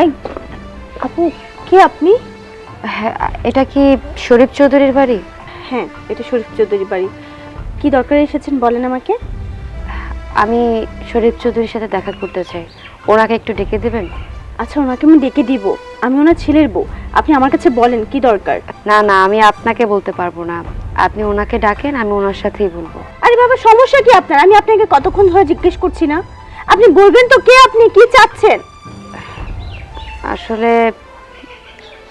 এই আপু কে আপনি? হ্যাঁ এটা কি শরীফ চৌধুরীর বাড়ি? হ্যাঁ এটা শরীফ চৌধুরীর বাড়ি। কি দরকার এসেছেন বলেন আমাকে? আমি শরীফ চৌধুরীর সাথে দেখা করতে চাই। ওনাকে একটু ডেকে দেবেন? আচ্ছা ওনাকে আমি ডেকে দিব। আমি ওনার ছেলের বউ। আপনি আমার কাছে বলেন কি দরকার? না না আমি আপনাকে বলতে পারব না। আপনি ওনাকে ডাকেন আমি ওনার সাথেই বলব। আরে বাবা সমস্যা কি আপনার? আমি আপনাকে কতক্ষণ ধরে জিজ্ঞেস করছি না? আপনি বলবেন তো কে আপনি? কি চাচ্ছেন? আসলে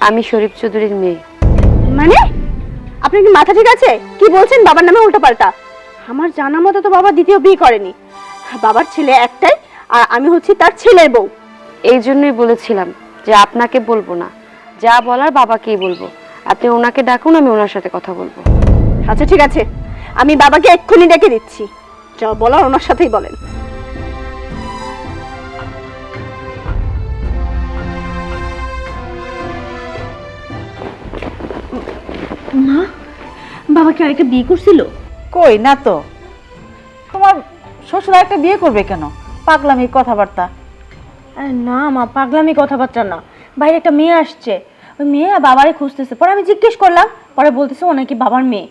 আমি শরীফ চৌধুরীর মেয়ে। মানে? আপনি কি মাথা ঠিক আছে? কি বলছেন? বাবার নামে উল্টোপাল্টা। আমার জানা মতো তো বাবা দ্বিতীয় বিয়ে করেনি। বাবার ছেলে একটাই আর আমি হচ্ছি তার ছেলের বউ। এই জন্যই বলেছিলাম যে আপনাকে বলব না। যা বলার বাবাকেই বলব। আপনি ওনাকে ডাকুন আমি ওনার সাথে কথা বলব। আচ্ছা ঠিক আছে। আমি বাবাকে এক্ষুনি ডেকে দিচ্ছি। যা বলার ওনার সাথেই বলেন। মা বাবা কি আরেকটা বিয়ে করছিল? কই না তো। তোমার শ্বশুর একটা বিয়ে করবে কেন? পাগলামি কথাবার্তা। আরে না মা পাগলামি কথাবার্তা না। বাইরে একটা মেয়ে আসছে। ওই মেয়ে বাবারে খুঁজতেছে। পরে আমি জিজ্ঞেস করলাম পরে বলতেছে ও নাকি বাবার মেয়ে।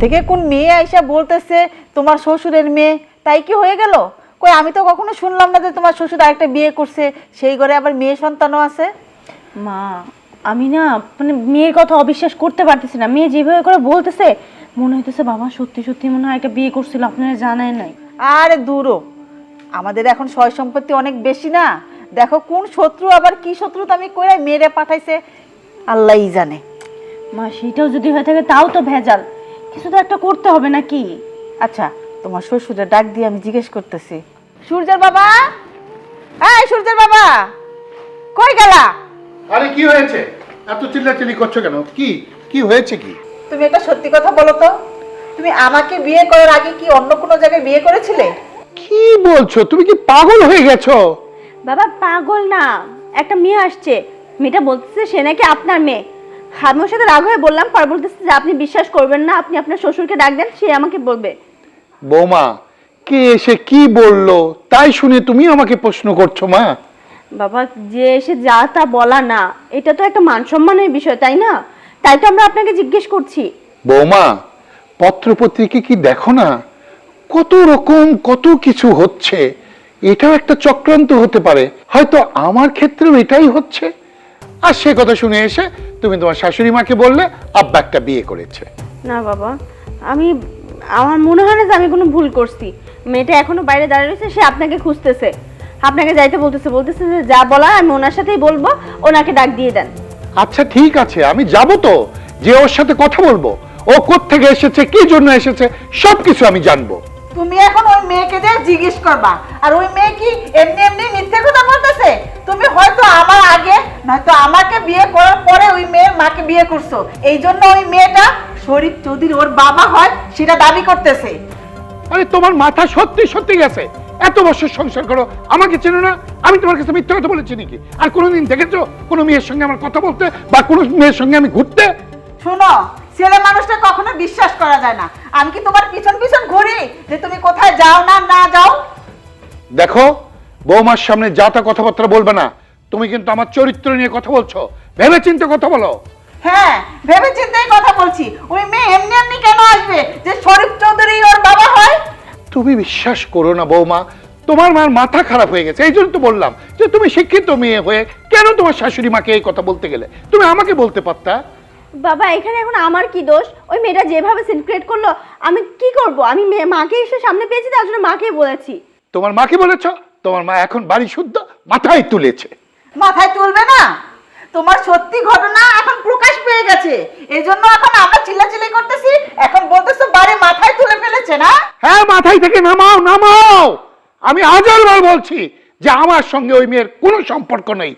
থেকে কোন মেয়ে আইসা বলতেছে তোমার শ্বশুরের মেয়ে? তাই কি হয়ে গেল? কই আমি তো কখনো শুনলাম না যে তোমার শ্বশুর আরেকটা বিয়ে করছে। সেই ঘরে আবার মেয়ে সন্তানও আছে? মা আমি না মানে মেয়ের কথা অবিশ্বাস করতে পারতেছি না। মেয়ে যেভাবে করে বলতেছে মনে হইতেছে বাবা সত্যি সত্যি মনে হয় একটা বিয়ে করছিল আপনারা জানাই নাই। আরে দূরও আমাদের এখন সয় সম্পত্তি অনেক বেশি না। দেখো কোন শত্রু আবার কি শত্রু তো আমি কইরা মেরে পাঠাইছে আল্লাহই জানে। মা সেটাও যদি হয়ে থাকে তাও তো ভেজাল। কিছু তো একটা করতে হবে নাকি? আচ্ছা তোমার শ্বশুরের ডাক দিয়ে আমি জিজ্ঞেস করতেছি। সূর্যের বাবা? এই সূর্যের বাবা! কই গেলা? আরে কি হয়েছে? এত চিল্লাচিল্লি করছ কেন? কি কি হয়েছে কি? তুমি একটা সত্যি কথা বলো তো। তুমি আমাকে বিয়ে করার আগে কি অন্য কোনো জায়গায় বিয়ে করেছিলে? কি বলছো? তুমি কি পাগল হয়ে গেছো? বাবা পাগল না। একটা মেয়ে আসছে। মেয়েটা বলতেছে সে নাকি আপনার মেয়ে। আমি ওর সাথে রাগ হয়ে বললাম পরে বলতেছে যে আপনি বিশ্বাস করবেন না আপনি আপনার শ্বশুরকে ডাক দেন সে আমাকে বলবে। বৌমা কে এসে কি বলল? তাই শুনে তুমি আমাকে প্রশ্ন করছ মা। বাবা যে এসে যা তা বলা না এটা তো একটা মান সম্মানের বিষয় তাই না? তাই তো আমরা আপনাকে জিজ্ঞেস করছি। বৌমা পত্রপত্রিকা কি দেখো না? কত রকম কত কিছু হচ্ছে। এটাও একটা চক্রান্ত হতে পারে। হয়তো আমার ক্ষেত্রেও এটাই হচ্ছে। আর সে কথা শুনে এসে তুমি তোমার শাশুড়ি মাকে বললে আব্বা একটা বিয়ে করেছে। না বাবা আমি আমার মনে হয় না যে আমি কোনো ভুল করছি। মেয়েটা এখনও বাইরে দাঁড়িয়ে রয়েছে সে আপনাকে খুঁজতেছে। আপনাকে যাইতে বলতেছে বলতেছে যে যা বলার আমি ওনার সাথেই বলব ওনাকে ডাক দিয়ে দেন। আচ্ছা ঠিক আছে আমি যাব তো। যে ওর সাথে কথা বলব ও কোত্থেকে এসেছে কি জন্য এসেছে সবকিছু আমি জানব। তুমি এখন ওই মেয়েকে দিয়ে জিজ্ঞেস করবা আর ওই মেয়ে কি এমনি এমনি মিথ্যে কথা বলতেছে? তুমি হয়তো আমার আগে নয়তো আমাকে বিয়ে করার পরে ওই মেয়ের মাকে বিয়ে করছ। এই জন্য ওই মেয়েটা শরীফ চৌধুরী ওর বাবা হয় সেটা দাবি করতেছে। আরে তোমার মাথা সত্যি সত্যি গেছে। এত বছর সংসার করো আমাকে চেনো না? আমি তোমার কাছে মিথ্যা কথা বলেছি নাকি? আর কোনোদিন দেখেছ? কোনো মেয়ের সঙ্গে আমার কথা বলতে বা কোনো মেয়ের সঙ্গে আমি ঘুরতে? শোনো ছেলে মানুষটা কখনো বিশ্বাস করা যায় না। আমি কি তোমার পিছন পিছন ঘুরি? যে তুমি কোথায় যাও না না যাও? দেখো বৌমার সামনে যা তা কথাবার্তা বলবে না তুমি কিন্তু আমার চরিত্র নিয়ে কথা বলছো। ভেবে চিন্তে কথা বলো। হ্যাঁ ভেবে চিন্তেই কথা বলছি। ওই মেয়ে এমনি এমনি কেন আসবে? যে শরীফ চৌধুরী ওর বাবা তুমি বিশ্বাস করো না বৌমা তোমার মার মাথা খারাপ হয়ে গেছে এই জন্য তো বললাম যে তুমি শিক্ষিত মেয়ে হয়ে কেন তোমার শাশুড়ি মাকে এই কথা বলতে গেলে? তুমি আমাকে বলতে পারতা? বাবা এখানে এখন আমার কি দোষ? ওই মেয়েটা যেভাবে সিনক্রেট করল আমি কি করব? আমি মাকে এসে সামনে পেয়েছি তার জন্য মাকে বলেছি। তোমার মাকে বলেছ? তোমার মা এখন বাড়ি শুদ্ধ মাথায় তুলেছে। মাথায় তুলবে না? তোমার সত্যি ঘটনা এখন প্রকাশ পেয়ে গেছে। এই জন্য এখন আমরা চিল্লাচিল্লি করতেছি এখন বলতেছো বাড়ি মাথায় তুলে মাথায় থেকে নামাও নামাও। আমি হাজারবার বলছি যে আমার সঙ্গে ওই মেয়ের কোনো সম্পর্ক নেই।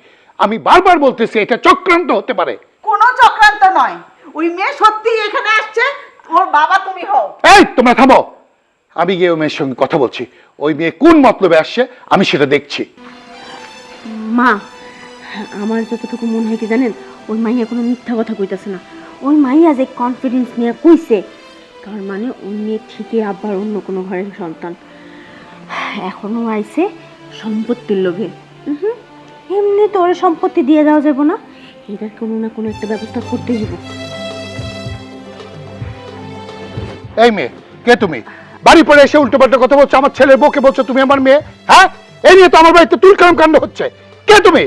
আমি বারবার বলতেছি এটা চক্রান্ত হতে পারে। কোনো চক্রান্ত নয়। ওই মেয়ে সত্যি এখানে আসছে ওর বাবা তুমি হও। এই তোমরা থামো। আমি গিয়ে ওই মেয়ের সঙ্গে কথা বলছি। ওই মেয়ে কোন মতলবে আসছে আমি সেটা দেখছি। মা আমার যতটুকু মনে হয় কি জানেন ওই মাইয়া কোনো মিথ্যা কথা কইতাছে না। ওই মাইয়া যে কনফিডেন্স নিয়ে কইছে তার মানে মেয়ে ঠিকই আবার অন্য কোনো ঘরের সন্তান। এখনও আইছে সম্পত্তির লোভে। উহুম, এমনি তো ওর সম্পত্তি দিয়ে দেওয়া যাবে না। এটার কোনো না কোনো একটা ব্যবস্থা করতেই হবে এই মেয়ে কে তুমি? বাড়ি পরে এসে উল্টো পাল্টা কথা বলছো আমার ছেলের বউকে বলছো তুমি আমার মেয়ে হ্যাঁ? এই নিয়ে তো আমার বাড়িতে তুলকালাম কাণ্ড হচ্ছে। কে তুমি?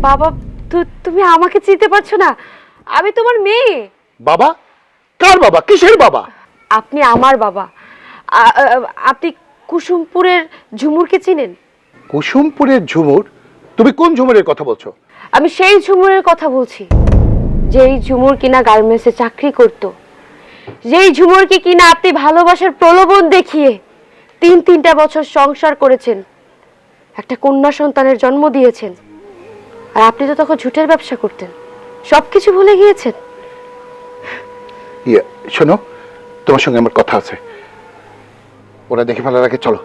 বাবা তু- তুমি আমাকে চিনতে পারছ না। আমি তোমার মেয়ে। বাবা কার বাবা? কিসের বাবা? আপনি আমার বাবা। আ- আ- আপনি কুসুমপুরের ঝুমুরকে চিনেন? কুসুমপুরের ঝুমুর? তুমি কোন ঝুমুরের কথা বলছো? আমি সেই ঝুমুরের কথা বলছি যেই ঝুমুর কিনা গার্মেন্টসে চাকরি করত। যেই ঝুমুরকে কিনা আপনি ভালোবাসার প্রলোভন দেখিয়ে তিন তিনটা বছর সংসার করেছেন একটা কন্যা সন্তানের জন্ম দিয়েছেন আর আপনি তো তখন ঝুটের ব্যবসা করতেন। সবকিছু ভুলে গিয়েছেন? ইয়ে শোনো তোমার সঙ্গে আমার কথা আছে। ওরা দেখে ফেলার আগে চলো।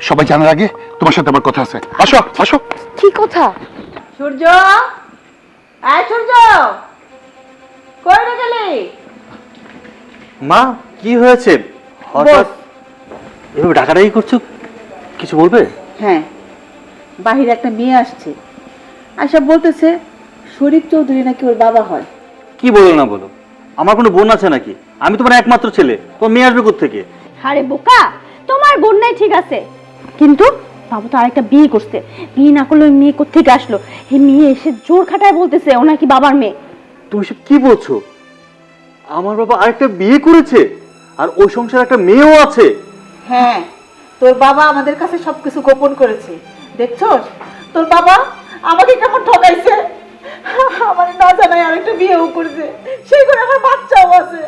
সবাই জানার আগে তোমার সাথে আমার কথা আছে। আসো আসো। কি কথা? সূর্য? আয় সূর্য! কই রে গেলি? মা কি হয়েছে? হঠাৎ এভাবে ডাকাডাকি করছ? কিছু বলবে? হ্যাঁ বাহিরে একটা মেয়ে আসছে। আশা বলতেছে শরীফ চৌধুরী নাকি ওর বাবা হয়। কি বলো না বলো। আমার কোনো বোন আছে নাকি? আমি তোমার একমাত্র ছেলে। তোমার মেয়ে আসবে থেকে আরে বোকা তোমার বোন নাই ঠিক আছে। কিন্তু বাবু তো আরেকটা বিয়ে করছে। বিয়ে না করলে ওই মেয়ে কোথেকে আসলো? এই মেয়ে এসে জোর খাটায় বলতেছে ও নাকি বাবার মেয়ে? তুমি সব কি বলছো? আমার বাবা আরেকটা বিয়ে করেছে আর ওই সংসারে একটা মেয়েও আছে। হ্যাঁ তোর বাবা আমাদের কাছে সবকিছু গোপন করেছে। দেখছস? তোর বাবা আমাকে কেমন ঠকাইছে? আমার না জানাই আরেকটা বিয়েও করেছে। সেই করে আমার বাচ্চাও আছে।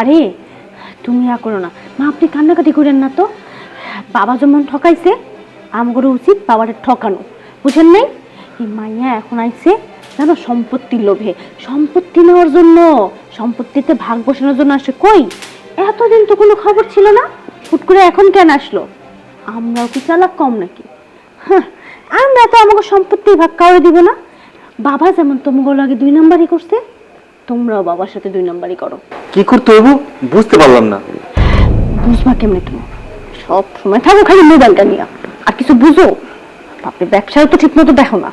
আরে তুমি ইয়া করো না। মা আপনি কান্নাকাটি করেন না তো। বাবা যেমন ঠকাইছে আমগরও উচিত বাবাটা ঠকানো। বুঝেন নাই? এই মাইয়া এখন আইছে জানো সম্পত্তির লোভে। সম্পত্তি নেওয়ার জন্য সম্পত্তিতে ভাগ বসানোর জন্য আসে কই? এতদিন তো কোনো খবর ছিল না হুট করে এখন কেন আসলো? আমরাও কি চালাক কম নাকি? হ্যাঁ, আমরা তো আমাকে সম্পত্তি ভাগ কাউরে দিব না। বাবা যেমন তোমাকে লাগে দুই নাম্বারই করছে তোমরাও বাবার সাথে দুই নাম্বারই করো। কি করতে হইব? বুঝতে পারলাম না। বুঝবা কেমনে তুমি? সব সময় থাকো খালি মোবাইলটা নিয়ে। আর কিছু বুঝো? বাপরে ব্যবসাও তো ঠিক মতো দেখো না।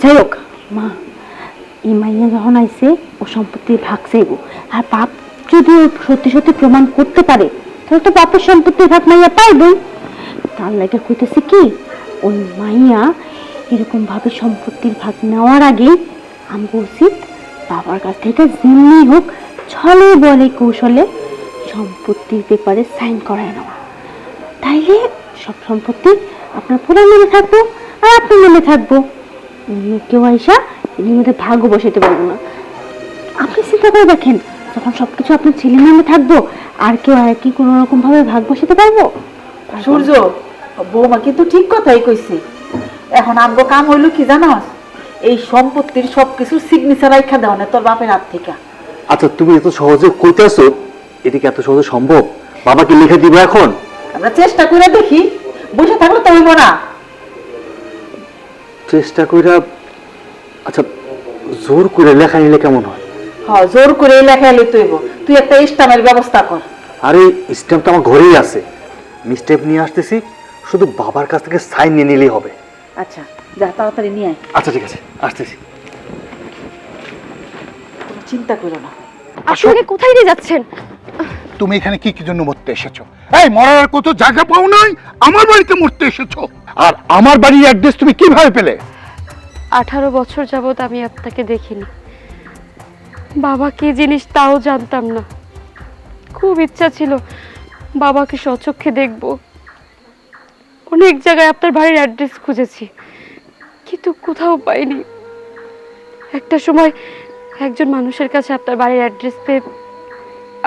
যাই হোক মা এই মাইয়া যখন আইসে ও সম্পত্তি ভাগ চাইব। আর বাপ যদি ও সত্যি সত্যি প্রমাণ করতে পারে তাহলে তো বাপের সম্পত্তির ভাগ মাইয়া পাইবই। তার লাগে কইতেছে কি ওই মাইয়া এরকম ভাবে সম্পত্তির ভাগ নেওয়ার আগে আমি উচিত বাবার কাছ থেকে যেমনি হোক, ছলে বলে কৌশলে সম্পত্তির পেপারে সাইন করায় নেওয়া তাইলে সব সম্পত্তি আপনার পুরো মনে থাকব আর আপনার মনে থাকব। অন্য কেউ আইসা এর মধ্যে ভাগ্য বসাতে পারব না। আপনি চিন্তা করে দেখেন, যখন সবকিছু আপনার ছেলের নামে থাকব, আর কেউ আর কি কোনো রকম ভাবে ভাগ বসাতে পারব। সূর্য, বৌমা কিন্তু ঠিক কথাই কইছে। এখন আমগো কাম হইল কি জানাস এই সম্পত্তির সবকিছু সিগনেচার রাখা দেওয়া না তোর বাপের হাত থেকে। আচ্ছা তুমি এত সহজে কইতেছো এটা কি এত সহজে সম্ভব? বাবাকে লিখে দিব এখন? আমরা চেষ্টা করে দেখি বসে থাকলে তো হইব না। চেষ্টা কইরা আচ্ছা জোর করে লেখা নিলে কেমন হয়? হ জোর করে লেখা এলে তুইব তুই একটা স্টামের ব্যবস্থা কর। আরে স্ট্যাম্প তো আমার ঘরেই আছে। আমি স্টেপ নিয়ে আসতেছি শুধু বাবার কাছ থেকে সাইন নিয়ে নিলেই হবে। আচ্ছা যা তাড়াতাড়ি নিয়ে আয়। আচ্ছা ঠিক আছে আসতেছি। চিন্তা করো না। আপনাকে কোথায় নিয়ে যাচ্ছেন? তুমি এখানে কি কি জন্য মরতে এসেছ? এই মরার আর কত জায়গা পাও নাই? আমার বাড়িতে মরতে এসেছ। আর আমার বাড়ির অ্যাড্রেস তুমি কীভাবে পেলে? আঠারো বছর যাবৎ আমি আপনাকে দেখিনি। বাবা কি জিনিস তাও জানতাম না। খুব ইচ্ছা ছিল বাবাকে সচক্ষে দেখব। অনেক জায়গায় আপনার বাড়ির অ্যাড্রেস খুঁজেছি, কিন্তু কোথাও পাইনি। একটা সময় একজন মানুষের কাছে আপনার বাড়ির অ্যাড্রেস পেয়ে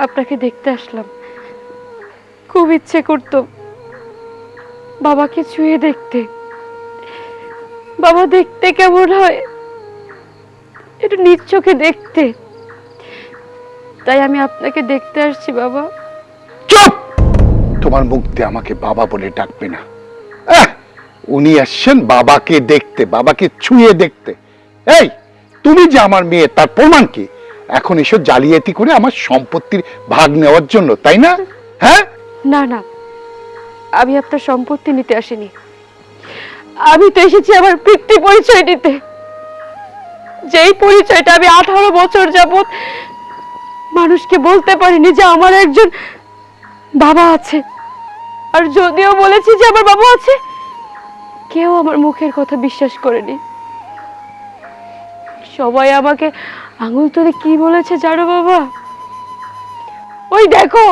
আপনাকে দেখতে আসলাম। খুব ইচ্ছে করতো বাবাকে ছুঁয়ে দেখতে। বাবা দেখতে কেমন হয়? একটু নিজ চোখে দেখতে। তাই আমি আপনাকে দেখতে আসছি বাবা। চুপ! তোমার মুখ দিয়ে আমাকে বাবা বলে ডাকবে না। উনি আসছেন বাবাকে দেখতে, বাবাকে ছুঁয়ে দেখতে। এই, তুমি যে আমার মেয়ে, তার প্রমাণ কি? এখন এসব জালিয়াতি করে আমার সম্পত্তির ভাগ নেওয়ার জন্য, তাই না? হ্যাঁ? না না, আমি আপনার সম্পত্তি নিতে আসিনি। আমি তো এসেছি আমার পিতৃ পরিচয় দিতে যেই পরিচয়টা আমি আঠারো বছর যাবত মানুষকে বলতে পারিনি যে আমার একজন বাবা আছে। আর যদিও বলেছি যে আমার বাবা আছে কেউ আমার মুখের কথা বিশ্বাস করেনি। সবাই আমাকে আঙুল তুলে কি বলেছে জানো বাবা? ওই দেখো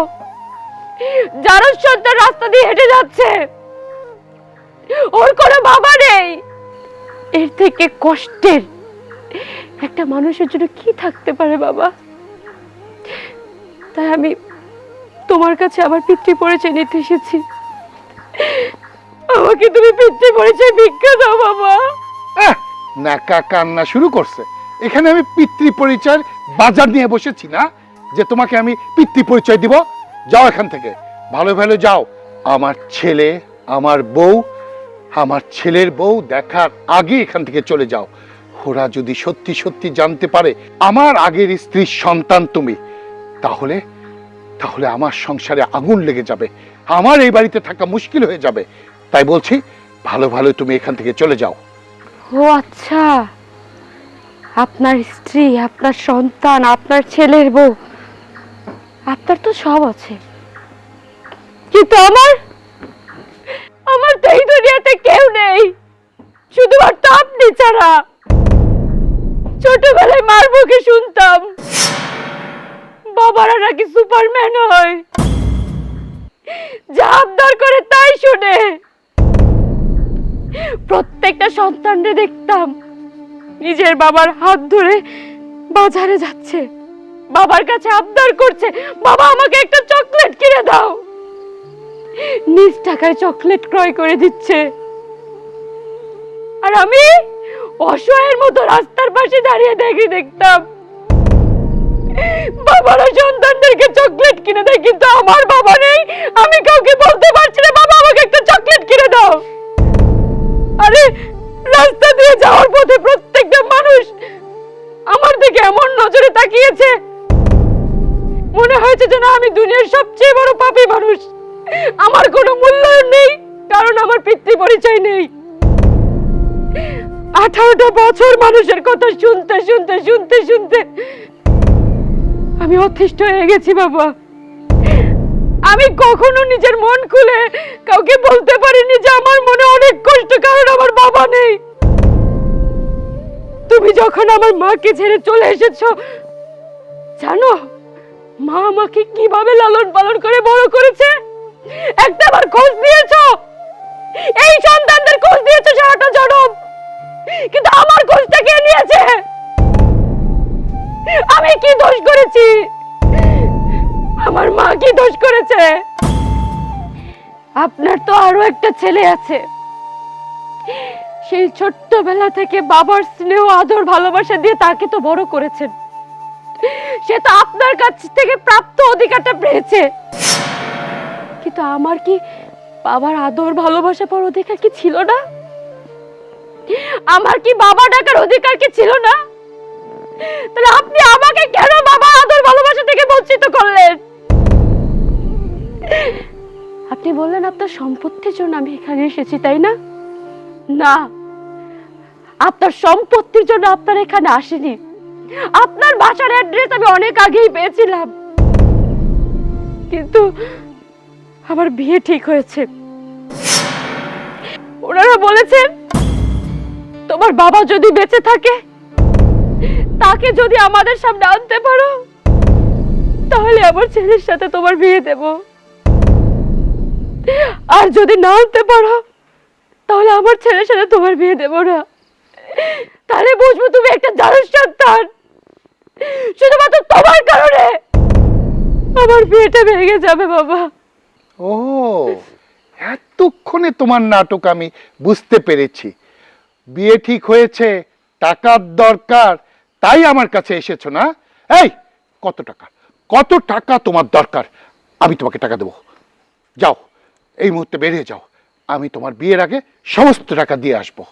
যারা সন্তান রাস্তা দিয়ে হেঁটে যাচ্ছে। ওর কোনো বাবা নেই। এর থেকে কষ্টের একটা মানুষের জন্য কি থাকতে পারে বাবা? তাই আমি তোমার কাছে আমার পিতৃ পরিচয় নিতে এসেছি। আমাকে তুমি পিতৃ পরিচয় ভিক্ষা দাও, বাবা। নাকা কান্না শুরু করছে। এখানে আমি পিতৃ পরিচয়ের বাজার নিয়ে বসেছি না, যে তোমাকে আমি পিতৃ পরিচয় দিব। যাও এখান থেকে। ভালো ভালো যাও। আমার ছেলে, আমার বউ, আমার ছেলের বউ দেখার আগে এখান থেকে চলে যাও। ওরা যদি সত্যি সত্যি জানতে পারে আমার আগের স্ত্রীর সন্তান তুমি, তাহলে তাহলে আমার সংসারে আগুন লেগে যাবে। আমার এই বাড়িতে থাকা মুশকিল হয়ে যাবে। তাই বলছি, ভালো ভালো তুমি এখান থেকে চলে যাও। ও আচ্ছা। আপনার স্ত্রী, আপনার সন্তান, আপনার ছেলের বউ, আপনার তো সব আছে। কিন্তু আমার আমার তো এই দুনিয়াতে কেউ নেই। শুধুমাত্র আপনি ছাড়া। ছোটবেলায় মার মুখে শুনতাম, বাবারা নাকি সুপারম্যান হয়। যা আবদার করে তাই শুনে। প্রত্যেকটা সন্তানরে দেখতাম নিজের বাবার হাত ধরে বাজারে যাচ্ছে। বাবার কাছে আবদার করছে, বাবা, আমাকে একটা চকলেট কিনে দাও। নিজ টাকায় চকলেট ক্রয় করে দিচ্ছে। আর আমি অসহায়ের মতো রাস্তার পাশে দাঁড়িয়ে দেখি, দেখতাম বাবারা সন্তানদেরকে চকলেট কিনে দেয়, কিন্তু আমার বাবা নেই। আমি কাউকে বলতে পারছি না, বাবা, আমাকে একটা চকলেট কিনে দাও। আরে, রাস্তা দিয়ে যাওয়ার পথে প্রত্যেকটা মানুষ আমার দিকে এমন নজরে তাকিয়েছে। মনে হয়েছে যেন আমি দুনিয়ার সবচেয়ে বড় পাপী মানুষ। আমার কোনো মূল্যায়ন নেই, কারণ আমার পিতৃ পরিচয় নেই। আঠারোটা বছর মানুষের কথা শুনতে শুনতে শুনতে শুনতে আমি অতিষ্ঠ হয়ে গেছি, বাবা। আমি কখনো নিজের মন খুলে কাউকে বলতে পারিনি যে আমার মনে অনেক কষ্ট, কারণ আমার বাবা নেই। তুমি যখন আমার মাকে ছেড়ে চলে এসেছ, জানো, মা আমাকে কীভাবে লালন পালন করে বড় করেছে? একটা বার খোঁজ দিয়েছ? এই সন্তানদের খোঁজ দিয়েছ সারাটা জনম। কিন্তু আমার খোঁজটা কে নিয়েছে? আমি কি দোষ করেছি? আমার মা কি দোষ করেছে? আপনার তো আরও একটা ছেলে আছে। সেই ছোট্টবেলা থেকে বাবার স্নেহ, আদর, ভালোবাসা দিয়ে তাকে তো বড় করেছেন। সে তো আপনার কাছ থেকে প্রাপ্ত অধিকারটা পেয়েছে। কিন্তু আমার কি বাবার আদর, ভালোবাসা পর অধিকার কি ছিল না? আমার কি বাবা ডাকার অধিকার কি ছিল না? তাহলে আপনি আমাকে কেন বাবা আদর, ভালোবাসা থেকে বঞ্চিত করলেন? আপনি বললেন আপনার সম্পত্তির জন্য আমি এখানে এসেছি, তাই না? না, আপনার সম্পত্তির জন্য আপনার এখানে আসেনি। আপনার বাসার অ্যাড্রেস আমি অনেক আগেই পেয়েছিলাম। কিন্তু আমার বিয়ে ঠিক হয়েছে। ওনারা বলেছেন, তোমার বাবা যদি বেঁচে থাকে, তাকে যদি আমাদের সামনে আনতে পারো, তাহলে আমার ছেলের সাথে তোমার বিয়ে দেব। আর যদি না আনতে পারো, তাহলে আমার ছেলের সাথে তোমার বিয়ে দেব না। তাহলে বুঝব তুমি একটা জারুর সন্তান। শুধুমাত্র তোমার কারণে আমার বিয়েটা ভেঙে যাবে, বাবা। ও, এতক্ষণে তোমার নাটক আমি বুঝতে পেরেছি। বিয়ে ঠিক হয়েছে, টাকার দরকার, তাই আমার কাছে এসেছ না? এই, কত টাকা? কত টাকা তোমার দরকার? আমি তোমাকে টাকা দেবো। যাও। এই মুহূর্তে বেরিয়ে যাও। আমি তোমার বিয়ের আগে সমস্ত টাকা দিয়ে আসব।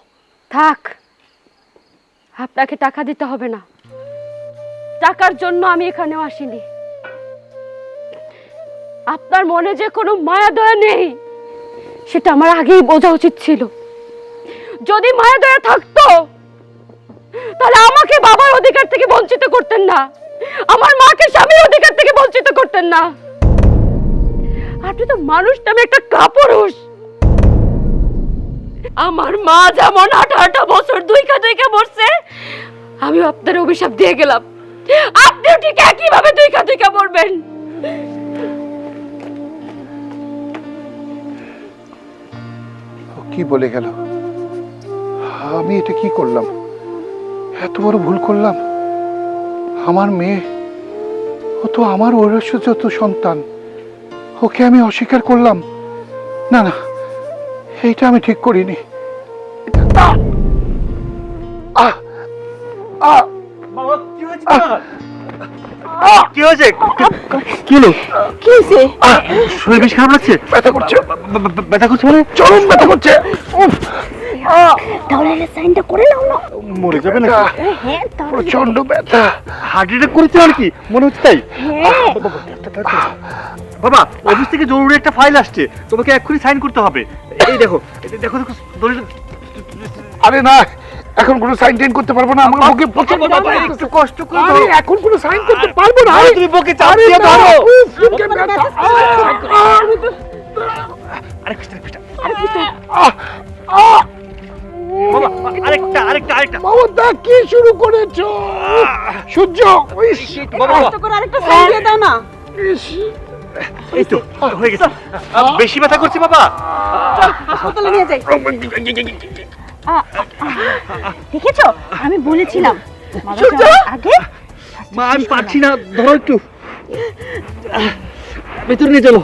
থাক। আপনাকে টাকা দিতে হবে না। টাকার জন্য আমি এখানেও আসিনি। আপনার মনে যে কোনো মায়া দয়া নেই, সেটা আমার আগেই বোঝা উচিত ছিল। যদি মায়া দয়া থাকতো, তাহলে আমাকে বাবার অধিকার থেকে বঞ্চিত করতেন না। আমার মাকে স্বামীর অধিকার থেকে বঞ্চিত করতেন না। আপনি তো মানুষ নামে একটা কাপুরুষ। আমার মা যেমন আঠারোটা বছর দুইকা দুইকা মরছে, আমিও আপনার অভিশাপ দিয়ে গেলাম। আপনিও ঠিক একইভাবে দুইকা দুইকা মরবেন। ও কি বলে গেল? আমি এটা কি করলাম? এত বড় ভুল করলাম? আমার মেয়ে, ও তো আমার ঐশ্বর্যত সন্তান। ওকে আমি অস্বীকার করলাম না না এইটা আমি ঠিক করিনি আহ! আহ! আহ! বাবা কি হয়েছে কি হয়েছে হলো কি হয়েছে আহ, শরীর বেশ খারাপ লাগছে ব্যথা করছে ব্যথা করছে মানে চরম ব্যথা করছে উফ! আহ! সাইনটা করে নাও না মরে যাবে না হ্যাঁ প্রচণ্ড ব্যথা হার্ট অ্যাটাক করেছে আর কি মনে হচ্ছে তাই বাবা অফিস থেকে জরুরি একটা ফাইল আসছে তোমাকে এক্ষুনি সাইন করতে হবে এই দেখো দেখো দেখো দলিল- আরে না এখন কোনো সাইন টাইন করতে পারব না আমার বুকে প্রচণ্ড ব্যথা একটু কষ্ট করে আরে ধরো। এখন কোনো সাইন করতে পারব না আরে তুমি বুকে চাপ দিয়ে ধরো। বুকে ব্যথা। আরেকটা আরেকটা আহ, আহ, বাবা আরেকটা আরেকটা আরেকটা কি শুরু করেছ সূর্য ইস, বাবা করে আরেকটা সাইন দিয়ে দাও না এই তো হয়ে গেছে। বেশি ব্যথা করছে বাবা। হাসপাতালে নিয়ে যাই। দেখেছ? আমি বলেছিলাম। আগে মা আমি পারছি না। ধরো একটু। ভেতরে নিয়ে চলো।